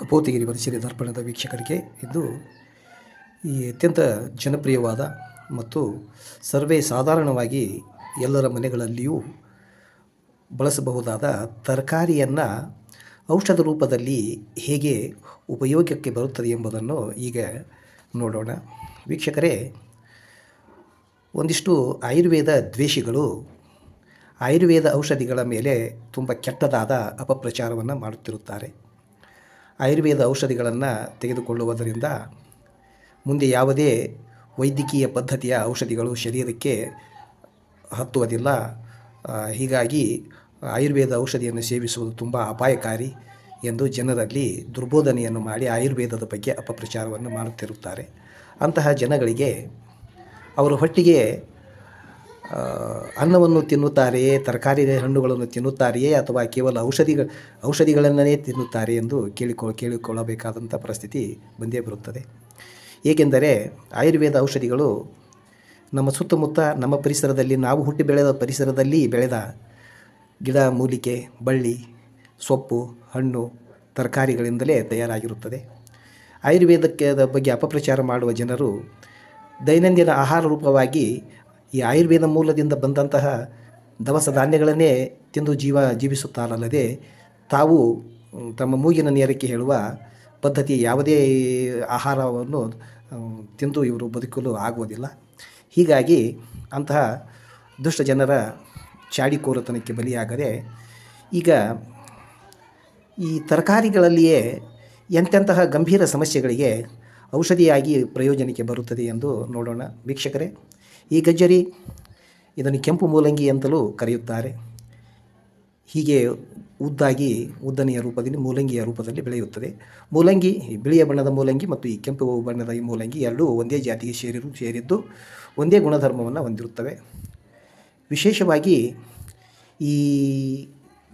ಕಪೋತಿಗಿರಿ ವನಸಿರಿ ದರ್ಪಣದ ವೀಕ್ಷಕರಿಗೆ ಇದು ಈ ಅತ್ಯಂತ ಜನಪ್ರಿಯವಾದ ಮತ್ತು ಸರ್ವೇ ಸಾಧಾರಣವಾಗಿ ಎಲ್ಲರ ಮನೆಗಳಲ್ಲಿಯೂ ಬಳಸಬಹುದಾದ ತರಕಾರಿಯನ್ನು ಔಷಧ ರೂಪದಲ್ಲಿ ಹೇಗೆ ಉಪಯೋಗಕ್ಕೆ ಬರುತ್ತದೆ ಎಂಬುದನ್ನು ಈಗ ನೋಡೋಣ. ವೀಕ್ಷಕರೇ, ಒಂದಿಷ್ಟು ಆಯುರ್ವೇದ ದ್ವೇಷಿಗಳು ಆಯುರ್ವೇದ ಔಷಧಿಗಳ ಮೇಲೆ ತುಂಬ ಕೆಟ್ಟದಾದ ಅಪಪ್ರಚಾರವನ್ನು ಮಾಡುತ್ತಿರುತ್ತಾರೆ. ಆಯುರ್ವೇದ ಔಷಧಿಗಳನ್ನು ತೆಗೆದುಕೊಳ್ಳುವುದರಿಂದ ಮುಂದೆ ಯಾವುದೇ ವೈದ್ಯಕೀಯ ಪದ್ಧತಿಯ ಔಷಧಿಗಳು ಶರೀರಕ್ಕೆ ಹತ್ತುವುದಿಲ್ಲ. ಹೀಗಾಗಿ ಆಯುರ್ವೇದ ಔಷಧಿಯನ್ನು ಸೇವಿಸುವುದು ತುಂಬ ಅಪಾಯಕಾರಿ ಎಂದು ಜನರಲ್ಲಿ ದುರ್ಬೋಧನೆಯನ್ನು ಮಾಡಿ ಆಯುರ್ವೇದದ ಬಗ್ಗೆ ಅಪಪ್ರಚಾರವನ್ನು ಮಾಡುತ್ತಿರುತ್ತಾರೆ. ಅಂತಹ ಜನಗಳಿಗೆ ಅವರು ಹೊಟ್ಟಿಗೆ ಅನ್ನವನ್ನು ತಿನ್ನುತ್ತಾರೆಯೇ, ತರಕಾರಿ ಹಣ್ಣುಗಳನ್ನು ತಿನ್ನುತ್ತಾರೆಯೇ ಅಥವಾ ಕೇವಲ ಔಷಧಿಗಳ, ಔಷಧಿಗಳನ್ನೇ ತಿನ್ನುತ್ತಾರೆ ಎಂದು ಕೇಳಿಕೊ, ಕೇಳಿಕೊಳ್ಳಬೇಕಾದಂಥ ಪರಿಸ್ಥಿತಿ ಬಂದೇ ಬರುತ್ತದೆ. ಏಕೆಂದರೆ ಆಯುರ್ವೇದ ಔಷಧಿಗಳು ನಮ್ಮ ಸುತ್ತಮುತ್ತ, ನಮ್ಮ ಪರಿಸರದಲ್ಲಿ, ನಾವು ಹುಟ್ಟಿ ಬೆಳೆದ ಪರಿಸರದಲ್ಲಿ ಬೆಳೆದ ಗಿಡ, ಮೂಲಿಕೆ, ಬಳ್ಳಿ, ಸೊಪ್ಪು, ಹಣ್ಣು, ತರಕಾರಿಗಳಿಂದಲೇ ತಯಾರಾಗಿರುತ್ತದೆ. ಆಯುರ್ವೇದಕ್ಕೆ ಬಗ್ಗೆ ಅಪಪ್ರಚಾರ ಮಾಡುವ ಜನರು ದೈನಂದಿನ ಆಹಾರ ರೂಪವಾಗಿ ಈ ಆಯುರ್ವೇದ ಮೂಲದಿಂದ ಬಂದಂತಹ ದವಸ ಧಾನ್ಯಗಳನ್ನೇ ತಿಂದು ಜೀವ ಜೀವಿಸುತ್ತಾರಲ್ಲದೆ ತಾವು ತಮ್ಮ ಮೂಗಿನ ನೇರಕ್ಕೆ ಹೇಳುವ ಪದ್ಧತಿ ಯಾವುದೇ ಆಹಾರವನ್ನು ತಿಂದು ಇವರು ಬದುಕಲು ಆಗುವುದಿಲ್ಲ. ಹೀಗಾಗಿ ಅಂತಹ ದುಷ್ಟ ಜನರ ಚಾಡಿಕೋರತನಕ್ಕೆ ಬಲಿಯಾಗದೆ ಈಗ ಈ ತರಕಾರಿಗಳಲ್ಲಿಯೇ ಎಂತೆಂತಹ ಗಂಭೀರ ಸಮಸ್ಯೆಗಳಿಗೆ ಔಷಧಿಯಾಗಿ ಪ್ರಯೋಜನಕ್ಕೆ ಬರುತ್ತದೆ ಎಂದು ನೋಡೋಣ. ವೀಕ್ಷಕರೇ ಈ ಗಜ್ಜರಿ, ಇದನ್ನು ಕೆಂಪು ಮೂಲಂಗಿ ಅಂತಲೂ ಕರೆಯುತ್ತಾರೆ. ಹೀಗೆ ಉದ್ದಾಗಿ ಉದ್ದನೆಯ ರೂಪದಲ್ಲಿ ಮೂಲಂಗಿಯ ರೂಪದಲ್ಲಿ ಬೆಳೆಯುತ್ತದೆ. ಮೂಲಂಗಿ, ಬಿಳಿಯ ಬಣ್ಣದ ಮೂಲಂಗಿ ಮತ್ತು ಈ ಕೆಂಪು ಬಣ್ಣದ ಈ ಮೂಲಂಗಿ ಎರಡೂ ಒಂದೇ ಜಾತಿಗೆ ಸೇರಿರು, ಸೇರಿದ್ದು ಒಂದೇ ಗುಣಧರ್ಮವನ್ನು ಹೊಂದಿರುತ್ತವೆ. ವಿಶೇಷವಾಗಿ ಈ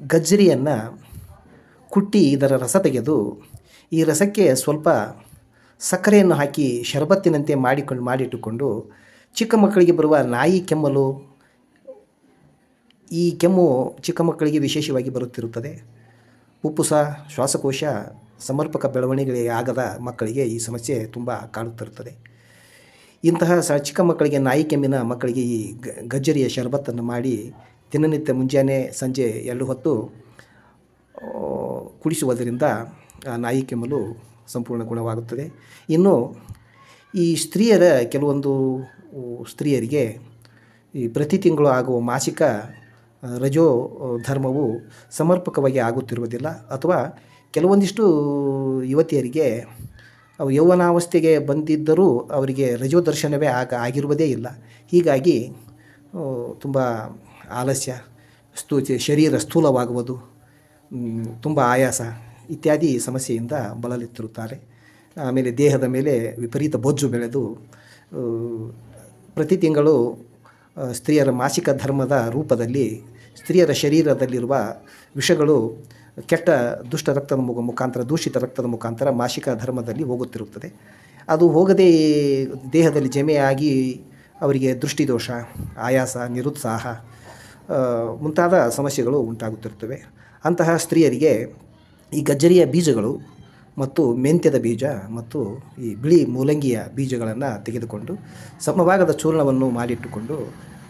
ಗಜ್ಜರಿಯನ್ನು ಕುಟ್ಟಿ ಇದರ ರಸ ತೆಗೆದು ಈ ರಸಕ್ಕೆ ಸ್ವಲ್ಪ ಸಕ್ಕರೆಯನ್ನು ಹಾಕಿ ಶರಬತ್ತಿನಂತೆ ಮಾಡಿಕೊಂಡು, ಮಾಡಿಟ್ಟುಕೊಂಡು ಚಿಕ್ಕ ಮಕ್ಕಳಿಗೆ ಬರುವ ನಾಯಿ ಕೆಮ್ಮಲು ಈ ಕೆಮ್ಮು ಚಿಕ್ಕ ಮಕ್ಕಳಿಗೆ ವಿಶೇಷವಾಗಿ ಬರುತ್ತಿರುತ್ತದೆ. ಉಪ್ಪುಸ ಶ್ವಾಸಕೋಶ, ಸಮರ್ಪಕ ಬೆಳವಣಿಗೆ ಆಗದ ಮಕ್ಕಳಿಗೆ ಈ ಸಮಸ್ಯೆ ತುಂಬ ಕಾಡುತ್ತಿರುತ್ತದೆ. ಇಂತಹ ಸ ಚಿಕ್ಕ ಮಕ್ಕಳಿಗೆ ನಾಯಿ ಕೆಮ್ಮಿನ ಮಕ್ಕಳಿಗೆ ಈ ಗಜ್ಜರಿಯ ಶರಬತ್ತನ್ನು ಮಾಡಿ ದಿನನಿತ್ಯ ಮುಂಜಾನೆ ಸಂಜೆ ಎರಡು ಹೊತ್ತು ಕುಡಿಸುವುದರಿಂದ ನಾಯಿ ಕೆಮ್ಮಲು ಸಂಪೂರ್ಣ ಗುಣವಾಗುತ್ತದೆ. ಇನ್ನು ಈ ಸ್ತ್ರೀಯರ ಕೆಲವೊಂದು ಸ್ತ್ರೀಯರಿಗೆ ಈ ಪ್ರತಿ ತಿಂಗಳು ಆಗುವ ಮಾಸಿಕ ರಜೋ ಧರ್ಮವು ಸಮರ್ಪಕವಾಗಿ ಆಗುತ್ತಿರುವುದಿಲ್ಲ. ಅಥವಾ ಕೆಲವೊಂದಿಷ್ಟು ಯುವತಿಯರಿಗೆ ಅವು ಯೌವನಾವಸ್ಥೆಗೆ ಬಂದಿದ್ದರೂ ಅವರಿಗೆ ರಜೋ ದರ್ಶನವೇ ಆಗ, ಆಗಿರುವುದೇ ಇಲ್ಲ. ಹೀಗಾಗಿ ತುಂಬ ಆಲಸ್ಯ ಸ್ಥೂ ಶರೀರ ಸ್ಥೂಲವಾಗುವುದು ತುಂಬ ಆಯಾಸ ಇತ್ಯಾದಿ ಸಮಸ್ಯೆಯಿಂದ ಬಳಲುತ್ತಿರುತ್ತಾರೆ. ಆಮೇಲೆ ದೇಹದ ಮೇಲೆ ವಿಪರೀತ ಬೊಜ್ಜು ಬೆಳೆದು ಪ್ರತಿ ತಿಂಗಳು ಸ್ತ್ರೀಯರ ಮಾಸಿಕ ಧರ್ಮದ ರೂಪದಲ್ಲಿ ಸ್ತ್ರೀಯರ ಶರೀರದಲ್ಲಿರುವ ವಿಷಗಳು ಕೆಟ್ಟ ದುಷ್ಟ ರಕ್ತದ ಮುಖ ಮುಖಾಂತರ, ದೂಷಿತ ರಕ್ತದ ಮುಖಾಂತರ ಮಾಸಿಕ ಧರ್ಮದಲ್ಲಿ ಹೋಗುತ್ತಿರುತ್ತದೆ. ಅದು ಹೋಗದೇ ದೇಹದಲ್ಲಿ ಜಮೆಯಾಗಿ ಅವರಿಗೆ ದೃಷ್ಟಿದೋಷ, ಆಯಾಸ, ನಿರುತ್ಸಾಹ ಮುಂತಾದ ಸಮಸ್ಯೆಗಳು ಉಂಟಾಗುತ್ತಿರುತ್ತವೆ. ಅಂತಹ ಸ್ತ್ರೀಯರಿಗೆ ಈ ಗಜ್ಜರಿಯ ಬೀಜಗಳು ಮತ್ತು ಮೆಂತ್ಯದ ಬೀಜ ಮತ್ತು ಈ ಬಿಳಿ ಮೂಲಂಗಿಯ ಬೀಜಗಳನ್ನು ತೆಗೆದುಕೊಂಡು ಸಮಭಾಗದ ಚೂರ್ಣವನ್ನು ಮಾಡಿಟ್ಟುಕೊಂಡು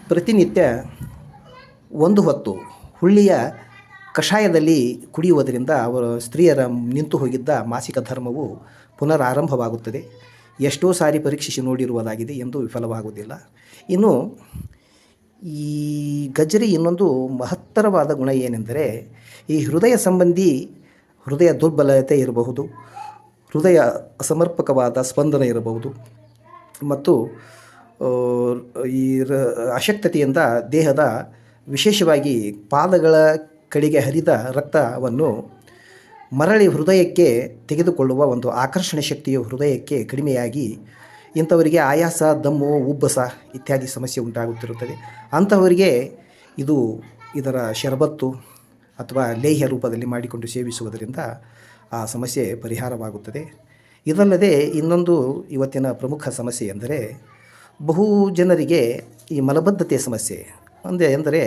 ಪ್ರತಿನಿತ್ಯ ಒಂದು ಹೊತ್ತು ಹುಳ್ಳಿಯ ಕಷಾಯದಲ್ಲಿ ಕುಡಿಯುವುದರಿಂದ ಅವರ ಸ್ತ್ರೀಯರ ನಿಂತು ಹೋಗಿದ್ದ ಮಾಸಿಕ ಧರ್ಮವು ಪುನರಾರಂಭವಾಗುತ್ತದೆ. ಎಷ್ಟೋ ಸಾರಿ ಪರೀಕ್ಷಿಸಿ ನೋಡಿರುವುದಾಗಿದೆ ಎಂದು ವಿಫಲವಾಗುವುದಿಲ್ಲ. ಇನ್ನು ಈ ಗಜ್ಜರಿ ಇನ್ನೊಂದು ಮಹತ್ತರವಾದ ಗುಣ ಏನೆಂದರೆ ಈ ಹೃದಯ ಸಂಬಂಧಿ ಹೃದಯ ದುರ್ಬಲತೆ ಇರಬಹುದು, ಹೃದಯ ಅಸಮರ್ಪಕವಾದ ಸ್ಪಂದನೆ ಇರಬಹುದು ಮತ್ತು ಈ ರ, ಅಶಕ್ತತೆಯಿಂದ ದೇಹದ ವಿಶೇಷವಾಗಿ ಪಾದಗಳ ಕಡೆಗೆ ಹರಿದ ರಕ್ತವನ್ನು ಮರಳಿ ಹೃದಯಕ್ಕೆ ತೆಗೆದುಕೊಳ್ಳುವ ಒಂದು ಆಕರ್ಷಣೆ ಶಕ್ತಿಯು ಹೃದಯಕ್ಕೆ ಕಡಿಮೆಯಾಗಿ ಇಂಥವರಿಗೆ ಆಯಾಸ, ದಮ್ಮು, ಉಬ್ಬಸ ಇತ್ಯಾದಿ ಸಮಸ್ಯೆ ಉಂಟಾಗುತ್ತಿರುತ್ತದೆ. ಅಂಥವರಿಗೆ ಇದು ಇದರ ಶರಬತ್ತು ಅಥವಾ ಲೇಹ್ಯ ರೂಪದಲ್ಲಿ ಮಾಡಿಕೊಂಡು ಸೇವಿಸುವುದರಿಂದ ಆ ಸಮಸ್ಯೆ ಪರಿಹಾರವಾಗುತ್ತದೆ. ಇದಲ್ಲದೆ ಇನ್ನೊಂದು ಇವತ್ತಿನ ಪ್ರಮುಖ ಸಮಸ್ಯೆ ಎಂದರೆ ಬಹು ಜನರಿಗೆ ಈ ಮಲಬದ್ಧತೆ ಸಮಸ್ಯೆ. ಅಂದರೆ ಎಂದರೆ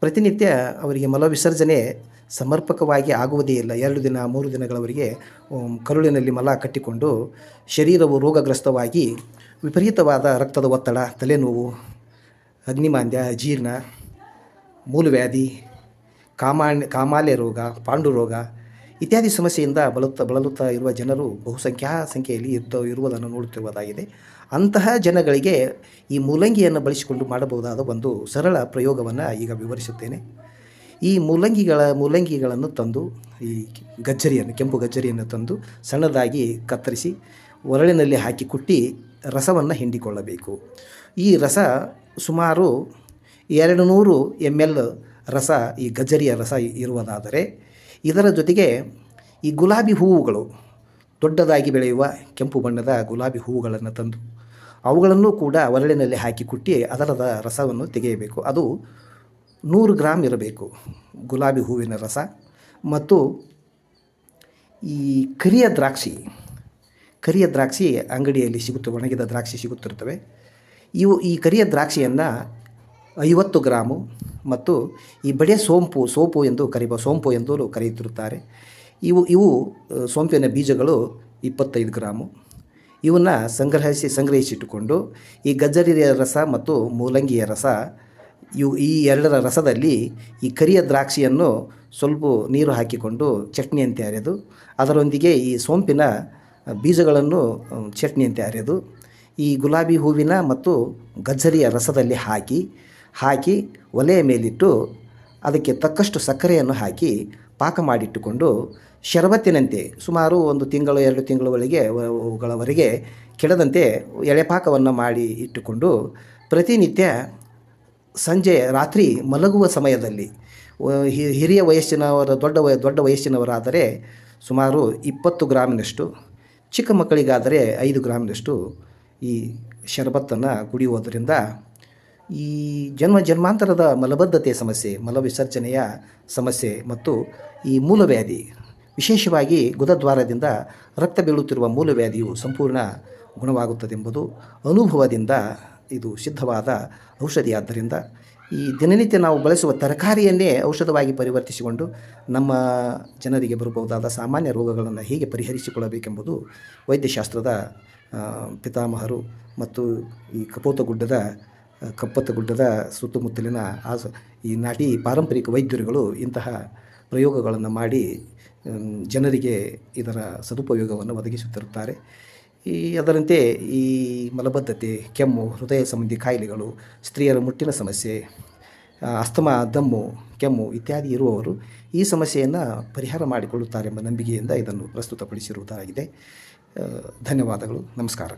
ಪ್ರತಿನಿತ್ಯ ಅವರಿಗೆ ಮಲವಿಸರ್ಜನೆ ಸಮರ್ಪಕವಾಗಿ ಆಗುವುದೇ ಇಲ್ಲ. ಎರಡು ದಿನ, ಮೂರು ದಿನಗಳವರೆಗೆ ಕರುಳಿನಲ್ಲಿ ಮಲ ಕಟ್ಟಿಕೊಂಡು ಶರೀರವು ರೋಗಗ್ರಸ್ತವಾಗಿ ವಿಪರೀತವಾದ ರಕ್ತದ ಒತ್ತಡ, ತಲೆನೋವು, ಅಗ್ನಿಮಾಂದ್ಯ, ಜೀರ್ಣ, ಮೂಲವ್ಯಾಧಿ ಕಾಮಾನ್ಯ ಕಾಮಾಲೆ ರೋಗ, ಪಾಂಡು ರೋಗ ಇತ್ಯಾದಿ ಸಮಸ್ಯೆಯಿಂದ ಬಳಲುತ್ತಾ ಬಳಲುತ್ತಾ ಇರುವ ಜನರು ಬಹುಸಂಖ್ಯಾ ಸಂಖ್ಯೆಯಲ್ಲಿ ಇರ್ತ, ಇರುವುದನ್ನು ನೋಡುತ್ತಿರುವುದಾಗಿದೆ. ಅಂತಹ ಜನಗಳಿಗೆ ಈ ಮೂಲಂಗಿಯನ್ನು ಬಳಸಿಕೊಂಡು ಮಾಡಬಹುದಾದ ಒಂದು ಸರಳ ಪ್ರಯೋಗವನ್ನು ಈಗ ವಿವರಿಸುತ್ತೇನೆ. ಈ ಮೂಲಂಗಿಗಳ, ಮೂಲಂಗಿಗಳನ್ನು ತಂದು, ಈ ಗಜ್ಜರಿಯನ್ನು, ಕೆಂಪು ಗಜ್ಜರಿಯನ್ನು ತಂದು ಸಣ್ಣದಾಗಿ ಕತ್ತರಿಸಿ ಒರಳಿನಲ್ಲಿ ಹಾಕಿ ಕುಟ್ಟಿ ರಸವನ್ನು ಹಿಂಡಿಕೊಳ್ಳಬೇಕು. ಈ ರಸ ಸುಮಾರು ಎರಡು ನೂರು ಎಂ ಎಲ್ ರಸ, ಈ ಗಜ್ಜರಿಯ ರಸ ಇರುವುದಾದರೆ ಇದರ ಜೊತೆಗೆ ಈ ಗುಲಾಬಿ ಹೂವುಗಳು ದೊಡ್ಡದಾಗಿ ಬೆಳೆಯುವ ಕೆಂಪು ಬಣ್ಣದ ಗುಲಾಬಿ ಹೂವುಗಳನ್ನು ತಂದು ಅವುಗಳನ್ನು ಕೂಡ ಒರಳಿನಲ್ಲಿ ಹಾಕಿ ಕುಟ್ಟಿ ಅದರದ ರಸವನ್ನು ತೆಗೆಯಬೇಕು. ಅದು ನೂರು ಗ್ರಾಮ್ ಇರಬೇಕು ಗುಲಾಬಿ ಹೂವಿನ ರಸ. ಮತ್ತು ಈ ಕರಿಯ ದ್ರಾಕ್ಷಿ ಕರಿಯ ದ್ರಾಕ್ಷಿ ಅಂಗಡಿಯಲ್ಲಿ ಸಿಗುತ್ತೆ ಒಣಗಿದ ದ್ರಾಕ್ಷಿ ಸಿಗುತ್ತಿರ್ತವೆ ಇವು ಈ ಕರಿಯ ದ್ರಾಕ್ಷಿಯನ್ನು ಐವತ್ತು ಗ್ರಾಮು ಮತ್ತು ಈ ಬಡೆ ಸೋಂಪು, ಸೋಪು ಎಂದು ಕರಿಬ, ಸೋಂಪು ಎಂದು ಕರೆಯುತ್ತಿರುತ್ತಾರೆ. ಇವು ಇವು ಸೋಂಪಿನ ಬೀಜಗಳು ಇಪ್ಪತ್ತೈದು ಗ್ರಾಮು. ಇವನ್ನು ಸಂಗ್ರಹಿಸಿ, ಸಂಗ್ರಹಿಸಿಟ್ಟುಕೊಂಡು ಈ ಗಜ್ಜರಿಯ ರಸ ಮತ್ತು ಮೂಲಂಗಿಯ ರಸ, ಇವು ಈ ಎರಡರ ರಸದಲ್ಲಿ ಈ ಕರಿಯ ದ್ರಾಕ್ಷಿಯನ್ನು ಸ್ವಲ್ಪ ನೀರು ಹಾಕಿಕೊಂಡು ಚಟ್ನಿಯಂತೆ ಅರೆದು, ಅದರೊಂದಿಗೆ ಈ ಸೋಂಪಿನ ಬೀಜಗಳನ್ನು ಚಟ್ನಿ ಚಟ್ನಿಯಂತೆ ಅರೆದು, ಈ ಗುಲಾಬಿ ಹೂವಿನ ಮತ್ತು ಗಜ್ಜರಿಯ ರಸದಲ್ಲಿ ಹಾಕಿ ಹಾಕಿ ಒಲೆಯ ಮೇಲಿಟ್ಟು ಅದಕ್ಕೆ ತಕ್ಕಷ್ಟು ಸಕ್ಕರೆಯನ್ನು ಹಾಕಿ ಪಾಕ ಮಾಡಿಟ್ಟುಕೊಂಡು ಶರಬತ್ತಿನಂತೆ ಸುಮಾರು ಒಂದು ತಿಂಗಳು, ಎರಡು ತಿಂಗಳವರೆಗೆ ಗಳವರೆಗೆ ಕೆಡದಂತೆ ಎಳೆಪಾಕವನ್ನು ಮಾಡಿ ಇಟ್ಟುಕೊಂಡು ಪ್ರತಿನಿತ್ಯ ಸಂಜೆ, ರಾತ್ರಿ ಮಲಗುವ ಸಮಯದಲ್ಲಿ ಹಿರಿಯ ವಯಸ್ಸಿನವರ, ದೊಡ್ಡ ವಯ, ದೊಡ್ಡ ವಯಸ್ಸಿನವರಾದರೆ ಸುಮಾರು ಇಪ್ಪತ್ತು ಗ್ರಾಮಿನಷ್ಟು, ಚಿಕ್ಕ ಮಕ್ಕಳಿಗಾದರೆ ಐದು ಗ್ರಾಮಿನಷ್ಟು ಈ ಶರಬತ್ತನ್ನು ಕುಡಿಯುವುದರಿಂದ ಈ ಜನ್ಮ ಜನ್ಮಾಂತರದ ಮಲಬದ್ಧತೆ ಸಮಸ್ಯೆ ಮಲವಿಸರ್ಜನೆಯ ಸಮಸ್ಯೆ ಮತ್ತು ಈ ಮೂಲವ್ಯಾಧಿ, ವಿಶೇಷವಾಗಿ ಗುದದ್ವಾರದಿಂದ ರಕ್ತ ಬೀಳುತ್ತಿರುವ ಮೂಲವ್ಯಾಧಿಯು ಸಂಪೂರ್ಣ ಗುಣವಾಗುತ್ತದೆಂಬುದು ಅನುಭವದಿಂದ ಇದು ಸಿದ್ಧವಾದ ಔಷಧಿಯಾದ್ದರಿಂದ ಈ ದಿನನಿತ್ಯ ನಾವು ಬಳಸುವ ತರಕಾರಿಯನ್ನೇ ಔಷಧವಾಗಿ ಪರಿವರ್ತಿಸಿಕೊಂಡು ನಮ್ಮ ಜನರಿಗೆ ಬರಬಹುದಾದ ಸಾಮಾನ್ಯ ರೋಗಗಳನ್ನು ಹೇಗೆ ಪರಿಹರಿಸಿಕೊಳ್ಳಬೇಕೆಂಬುದು ವೈದ್ಯಶಾಸ್ತ್ರದ ಪಿತಾಮಹರು ಮತ್ತು ಈ ಕಪೋತಗುಡ್ಡದ ಕಪ್ಪತ್ತಗುಡ್ಡದ ಸುತ್ತಮುತ್ತಲಿನ ಆ ಈ ನಾಟಿ ಪಾರಂಪರಿಕ ವೈದ್ಯರುಗಳು ಇಂತಹ ಪ್ರಯೋಗಗಳನ್ನು ಮಾಡಿ ಜನರಿಗೆ ಇದರ ಸದುಪಯೋಗವನ್ನು ಒದಗಿಸುತ್ತಿರುತ್ತಾರೆ. ಈ, ಅದರಂತೆ ಈ ಮಲಬದ್ಧತೆ, ಕೆಮ್ಮು, ಹೃದಯ ಸಂಬಂಧಿ ಕಾಯಿಲೆಗಳು, ಸ್ತ್ರೀಯರ ಮುಟ್ಟಿನ ಸಮಸ್ಯೆ ಅಸ್ತಮಾ, ದಮ್ಮು, ಕೆಮ್ಮು ಇತ್ಯಾದಿ ಇರುವವರು ಈ ಸಮಸ್ಯೆಯನ್ನು ಪರಿಹಾರ ಮಾಡಿಕೊಳ್ಳುತ್ತಾರೆ ಎಂಬ ನಂಬಿಕೆಯಿಂದ ಇದನ್ನು ಪ್ರಸ್ತುತಪಡಿಸಿರುವುದಾಗಿದೆ. ಧನ್ಯವಾದಗಳು. ನಮಸ್ಕಾರ.